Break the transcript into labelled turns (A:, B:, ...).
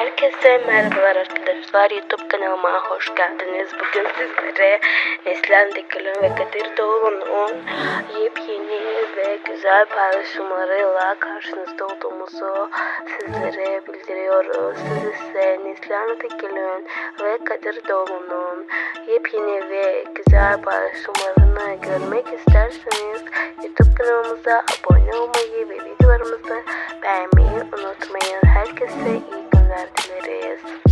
A: Herkese merhabalar arkadaşlar. YouTube kanalıma hoş geldiniz. Bugün sizlere Neslihan Dikil'in ve Kadir Doğulu'nun yepyeni ve güzel paylaşımlarıyla karşınızda olduğumuzu sizlere bildiriyoruz. Siz ise Neslihan Dikil'in ve Kadir Doğulu'nun yepyeni ve güzel paylaşımlarını görmek isterseniz YouTube kanalımıza abone olmayı ve videolarımızı beğenmeyi unutmayın. Herkese that it is.